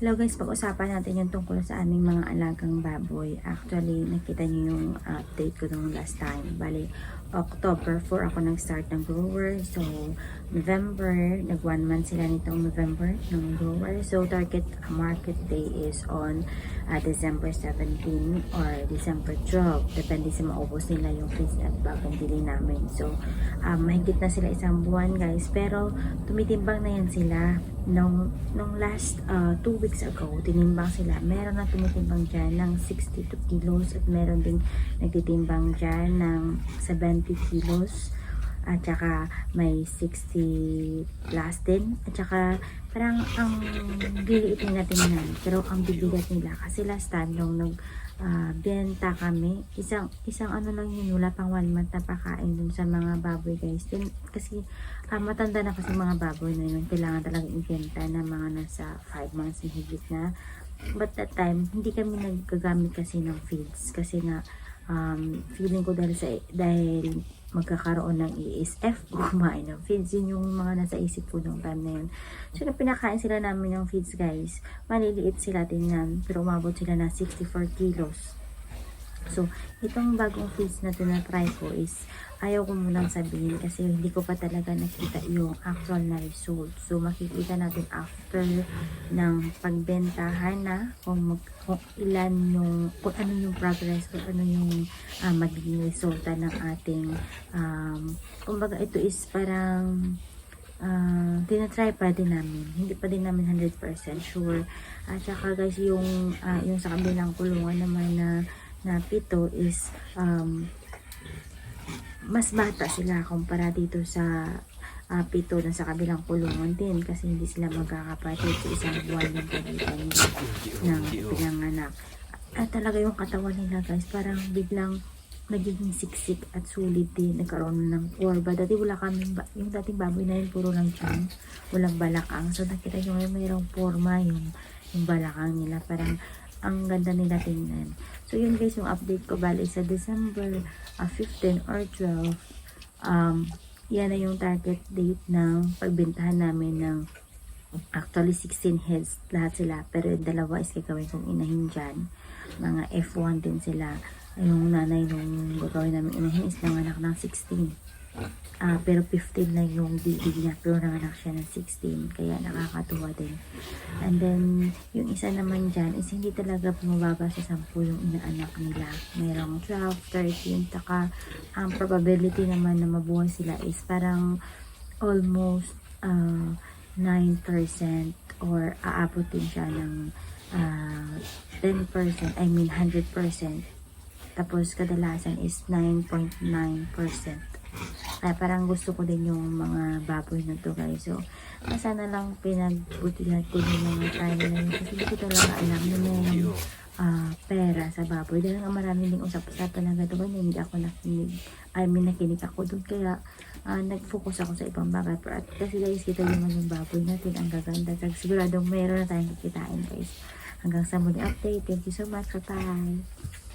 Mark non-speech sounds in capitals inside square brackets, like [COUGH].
Hello guys, pag-usapan natin yung tungkol sa aming mga alagang baboy. Actually, nakita niyo yung update ko nung last time. Bali, October 4 ako nag-start ng grower. So, November, nag one month sila nitong November ng grower. So, target market day is on uh, December 17 or December 12. Depende sa maubos nila yung feeds at babandili namin. So, um, mahigit na sila isang buwan guys. Pero, tumitimbang na yan sila. Nung, nung last uh, two weeks ago, tinimbang sila. Meron na tumitimbang dyan ng 62 kilos at meron ding nagtitimbang dyan ng 70 kilos at saka may 60 plus din. At saka parang ang liliit nila tingnan pero ang bibigat nila. Kasi last time nung nag ah, benta kami isang isang ano lang yun wala pang one month na pakain dun sa mga baboy guys. Din kasi ah, matanda na kasi mga baboy na yun. Kailangan talaga ibenta na mga nasa 5 months na higit na. But that time hindi kami naggagamit kasi ng feeds. Kasi nga um, feeling ko dahil sa dahil magkakaroon ng ESF [LAUGHS] kumain ng feeds. Yun yung mga nasa isip ko nung time na yun. So nung pinakain sila namin ng feeds guys. Maliliit sila tingnan pero umabot sila na 64 kilos So, itong bagong feeds na tinatry ko is ayaw ko munang sabihin kasi hindi ko pa talaga nakita yung actual na result. So, makikita natin after ng pagbentahan na kung, mag, kung ilan yung, kung ano yung progress, kung ano yung ah, magiging resulta ng ating um, kumbaga ito is parang uh, tinatry pa din namin. Hindi pa din namin 100% sure. At saka guys, yung, ah, yung sa kabilang kulungan naman na na pito is um, mas bata sila kumpara dito sa ah, pito na sa kabilang kulungan din kasi hindi sila magkakapatid sa isang buwan ng pagitan ng pinanganak. At talaga yung katawan nila guys, parang biglang nagiging siksik at sulit din. Nagkaroon ng orba. Dati wala kami, yung dating baboy na yun, puro lang tiyan. Walang balakang. So nakita nyo ngayon mayroong forma yung, yung balakang nila. Parang ang ganda nila tingnan. So yun guys, yung update ko bali sa December ah, 15 or 12. Um, yan na yung target date ng pagbentahan namin ng actually 16 heads lahat sila. Pero yung dalawa is gagawin kong inahin dyan. Mga F1 din sila. Yung nanay nung gagawin namin inahin is nanganak ng 16. Ah, pero 15 lang yung bibig niya. Pero nanganak siya ng 16 kaya nakakatuwa din. And then yung isa naman dyan is hindi talaga bumababa sa 10 yung inaanak nila. Merong 12, 13 taka ang probability naman na mabuhay sila is parang almost ah, 9% or aabot din siya ng ah, 10% I mean 100% tapos kadalasan is 9.9% kaya parang gusto ko din yung mga baboy na to guys. So, sana lang pinagbutihan ko yung mga time na yun. Kasi hindi ko talaga alam na may ah, pera sa baboy. Dahil nga marami ding usap-usapan na gano'n. Hindi ako nakinig. I mean, nakinig ako doon. Kaya, ah, nag-focus ako sa ibang bagay. Pero at kasi guys, kita yung baboy natin. Ang gaganda. Kaya siguradong meron na tayong kikitain guys. Hanggang sa muli update. Thank you so much. Bye-bye.